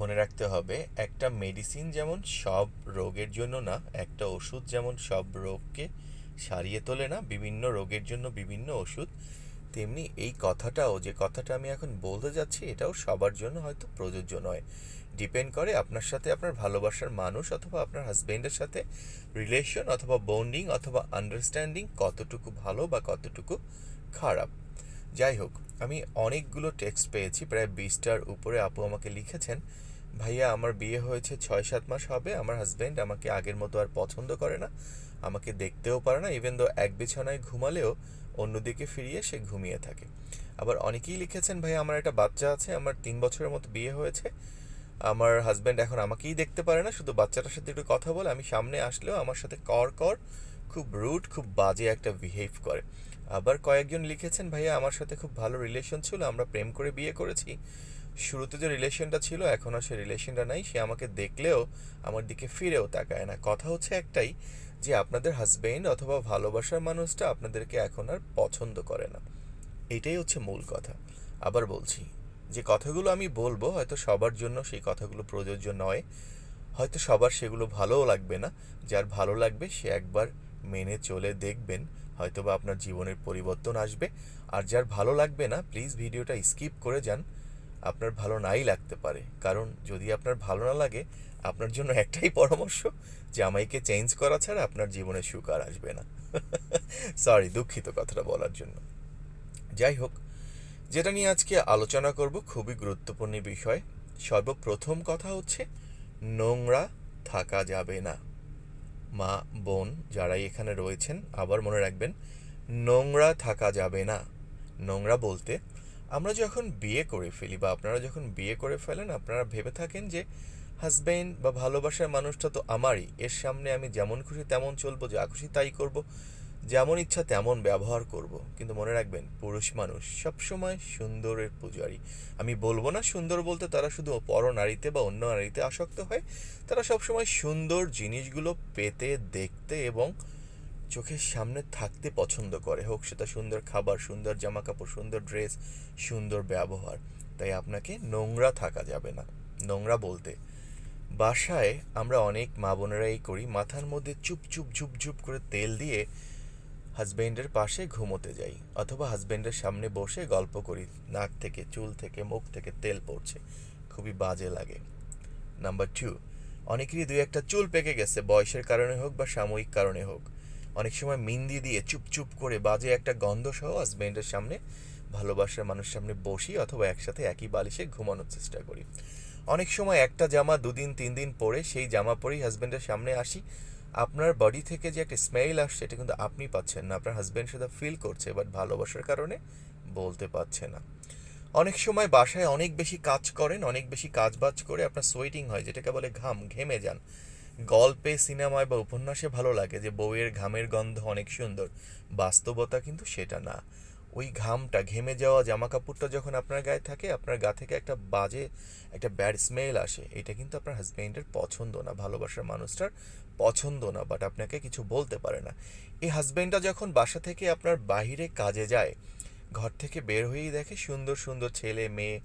মনে রাখতে হবে, একটা মেডিসিন যেমন সব রোগের জন্য না, একটা ওষুধ যেমন সব রোগকে সারিয়ে তোলে না, বিভিন্ন রোগের জন্য বিভিন্ন ওষুধ, তেমনি এই কথাটাও, যে কথাটা আমি এখন বলতে যাচ্ছি, এটাও সবার জন্য হয়তো প্রযোজ্য নয়। ডিপেন্ড করে আপনার সাথে আপনার ভালোবাসার মানুষ অথবা আপনার হাজব্যান্ডের সাথে রিলেশন অথবা বন্ডিং অথবা আন্ডারস্ট্যান্ডিং কতটুকু ভালো বা কতটুকু খারাপ। যাই হোক আমি অনেকগুলো টেক্সট পেয়েছি, প্রায় বিশটার উপরে আপু আমাকে লিখেছেন, ভাইয়া, আমার বিয়ে হয়েছে ছয় সাত মাস হবে, আমার হাজব্যান্ড আমাকে আগের মতো আর পছন্দ করে না, আমাকে দেখতেও পারে না ইভেন দো এক বিছানায় ঘুমালেও অন্যদিকে ফিরিয়ে সে ঘুমিয়ে থাকে। আবার অনেকেই লিখেছেন ভাই আমার একটা বাচ্চা আছে, আমার তিন বছরের মতো বিয়ে হয়েছে, আমার হাজব্যান্ড এখন আমাকেই দেখতে পারে না, শুধু বাচ্চাটার সাথে একটু কথা বলে, আমি সামনে আসলেও আমার সাথে কর কর খুব রুড খুব বাজে একটা বিহেভ করে। আবার কয়েকজন লিখেছেন, ভাইয়া, আমার সাথে খুব ভালো রিলেশন ছিল, আমরা প্রেম করে বিয়ে করেছি। শুরুতে যে রিলেশনটা ছিল, এখন আর সে রিলেশনটা নাই। সে আমাকে দেখলেও, আমার দিকে ফিরেও তাকায় না। কথা হচ্ছে একটাই যে, আপনাদের হাজবেন্ড অথবা ভালোবাসার মানুষটা আপনাদেরকে এখন আর পছন্দ করে না। এটাই হচ্ছে মূল কথা। আবার বলছি, যে কথাগুলো আমি বলব, হয়তো সবার জন্য সেই কথাগুলো প্রযোজ্য নয়। হয়তো সবার সেগুলো ভালোও লাগবে না। যার ভালো লাগবে, সে একবার মেনে চলে দেখবেন। হয়তোবা আপনার জীবনের পরিবর্তন আসবে। আর যার ভালো লাগবে না প্লিজ ভিডিওটা স্কিপ করে যান। আপনার ভালো নাই লাগতে পারে। কারণ যদি আপনার ভালো না লাগে, আপনার জন্য একটাই পরামর্শ যে জামাইকে চেঞ্জ করা ছাড়া আপনার জীবনে সুখ আর আসবে না। সরি দুঃখিত কথাটা বলার জন্য। যাই হোক, যেটা নিয়ে আজকে আলোচনা করব খুবই গুরুত্বপূর্ণ বিষয়। সর্বপ্রথম কথা হচ্ছে, নোংরা থাকা যাবে না। মা, বোন যারাই এখানে রয়েছেন, আবার মনে রাখবেন, নোংরা থাকা যাবে না। নোংরা বলতে আমরা যখন বিয়ে করে ফেলি বা আপনারা যখন বিয়ে করে ফেলেন, আপনারা ভেবে থাকেন যে হাজব্যান্ড বা ভালোবাসার মানুষটা তো আমারই। এর সামনে আমি যেমন খুশি তেমন চলবো, যা খুশি তাই করব। যেমন ইচ্ছা তেমন ব্যবহার করব। কিন্তু মনে রাখবেন, পুরুষ মানুষ সবসময় সুন্দরের পূজারী। আমি বলব না সুন্দর বলতে তারা শুধু পর নারীতে বা অন্য নারীতে আসক্ত হয়। তারা সবসময় সুন্দর জিনিসগুলো পেতে, দেখতে এবং চোখের সামনে থাকতে পছন্দ করে। হোক সেটা সুন্দর খাবার, সুন্দর জামা কাপড় সুন্দর ড্রেস, সুন্দর ব্যবহার। তাই আপনাকে নোংরা থাকা যাবে না। নোংরা বলতে, বাসায় আমরা অনেক মা বোনেরাই করি, মাথার মধ্যে চুপ চুপ ঝুপ ঝুপ করে তেল দিয়ে হাজবেন্ডের পাশে ঘুমোতে যাই, অথবা হাজবেন্ডের সামনে বসে গল্প করি, নাক থেকে, চুল থেকে, মুখ থেকে তেল পড়ছে, খুবই বাজে লাগে। নাম্বার টু অনেকেরই দুই একটা চুল পেকে গেছে, বয়সের কারণে হোক বা সাময়িক কারণে হোক। অনেক সময় মিন্দি দিয়ে চুপ চুপ করে বাজে একটা গন্ধ সহ হাজবেন্ডের সামনে, ভালোবাসার মানুষের সামনে বসি অথবা একসাথে একই বালিশে ঘুমানোর চেষ্টা করি। অনেক সময় একটা জামা দুদিন তিন দিন পরে সেই জামা পরেই হাজবেন্ডের সামনে আসি আপনার বডি থেকে যে একটা স্মেল আসছে, এটা কিন্তু আপনি পাচ্ছেন না। আপনার হাজব্যান্ড সেটা ফিল করছে বাট ভালোবাসার কারণে বলতে পারছে না। অনেক সময় বাসায় অনেক বেশি কাজ করেন, অনেক বেশি কাজ বাজ করে আপনার সোয়েটিং হয়, যেটাকে বলে ঘাম, ঘেমে যান। গল্পে, সিনেমায় বা উপন্যাসে ভালো লাগে যে বউয়ের ঘামের গন্ধ অনেক সুন্দর, বাস্তবতা কিন্তু সেটা না। ওই ঘামটা, ঘেমে যাওয়া জামা কাপড়টা যখন আপনার গায়ে থাকে, আপনার গা থেকে একটা বাজে, একটা ব্যাড স্মেল আসে। এটা কিন্তু আপনার হাজবেন্ডের পছন্দ না, ভালোবাসার মানুষটার পছন্দ না বাট আপনাকে কিছু বলতে পারে না। এই হাজবেন্ডটা যখন বাসা থেকে আপনার বাহিরে কাজে যায়, ঘর থেকে বের হয়েই দেখে সুন্দর সুন্দর ছেলে, মেয়ে,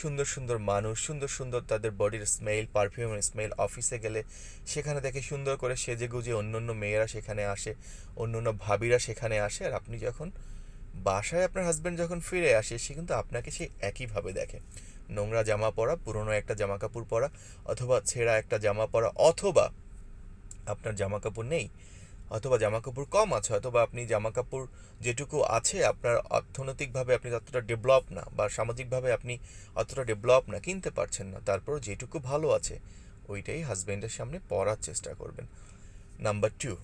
সুন্দর সুন্দর মানুষ, সুন্দর সুন্দর তাদের বডির স্মেল পারফিউমের স্মেল অফিসে গেলে সেখানে দেখে সুন্দর করে সেজে গুজে অন্য অন্য মেয়েরা সেখানে আসে অন্য অন্য ভাবিরা সেখানে আসে। আর আপনি যখন বাসায় আপনার হাজব্যান্ড যখন ফিরে আসে, সে কিন্তু আপনাকে সে একইভাবে দেখে। নোংরা জামা পরা, পুরনো একটা জামা কাপড় পরা, অথবা ছেঁড়া একটা জামা পরা, অথবা আপনার জামা কাপড় নেই, অথবা জামা কাপড় কম আছে, অথবা আপনি জামা কাপড় যেটুকু আছে, আপনার অর্থনৈতিকভাবে আপনি ততটা ডেভেলপ না, বা সামাজিকভাবে আপনি অতটা ডেভেলপ না, কিনতে পারছেন না তারপর যেটুকু ভালো আছে, ওইটাই হাজব্যান্ডের সামনে পরার চেষ্টা করবেন। নাম্বার টু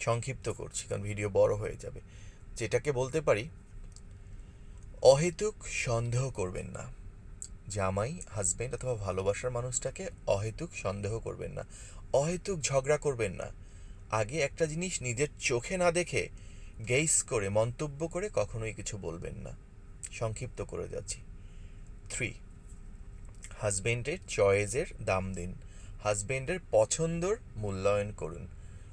সংক্ষিপ্ত করছি, কারণ ভিডিও বড় হয়ে যাবে। যেটাকে বলতে পারি, অহেতুক সন্দেহ করবেন না। জামাই হাজবেন্ড অথবা ভালোবাসার মানুষটাকে অহেতুক সন্দেহ করবেন না। অহেতুক ঝগড়া করবেন না। আগে একটা জিনিস নিজের চোখে না দেখে গেইস করে, মন্তব্য করে কখনোই কিছু বলবেন না। সংক্ষিপ্ত করে যাচ্ছি। থ্রি হাজবেন্ডের চয়েসের দাম দিন। হাজবেন্ডের পছন্দর মূল্যায়ন করুন।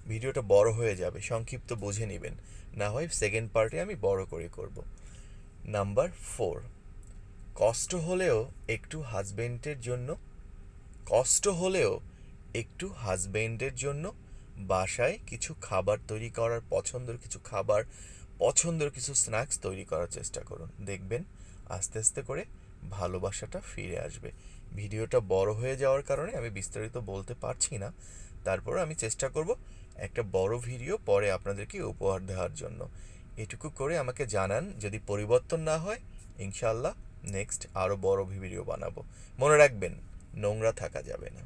ভিডিওটা বড় হয়ে যাবে, সংক্ষিপ্ত বুঝে নেবেন। না হয় সেকেন্ড পার্টে আমি বড় করে করব। নাম্বার ফোর কষ্ট হলেও একটু হাজবেন্ডের জন্য, কষ্ট হলেও একটু হাজবেন্ডের জন্য বাসায় কিছু খাবার তৈরি করার, পছন্দের কিছু খাবার, পছন্দের কিছু স্ন্যাক্স তৈরি করার চেষ্টা করুন। দেখবেন আস্তে আস্তে করে ভালোবাসাটা ফিরে আসবে। ভিডিওটা বড় হয়ে যাওয়ার কারণে আমি বিস্তারিত বলতে পারছি না তারপর আমি চেষ্টা করব একটা বড় ভিডিও পরে আপনাদেরকে উপহার দেওয়ার জন্য। এটুকু করে আমাকে জানান যদি পরিবর্তন না হয় ইনশাল্লাহ নেক্সট আরও বড় ভিডিও বানাবো। মনে রাখবেন, নোংরা থাকা যাবে না।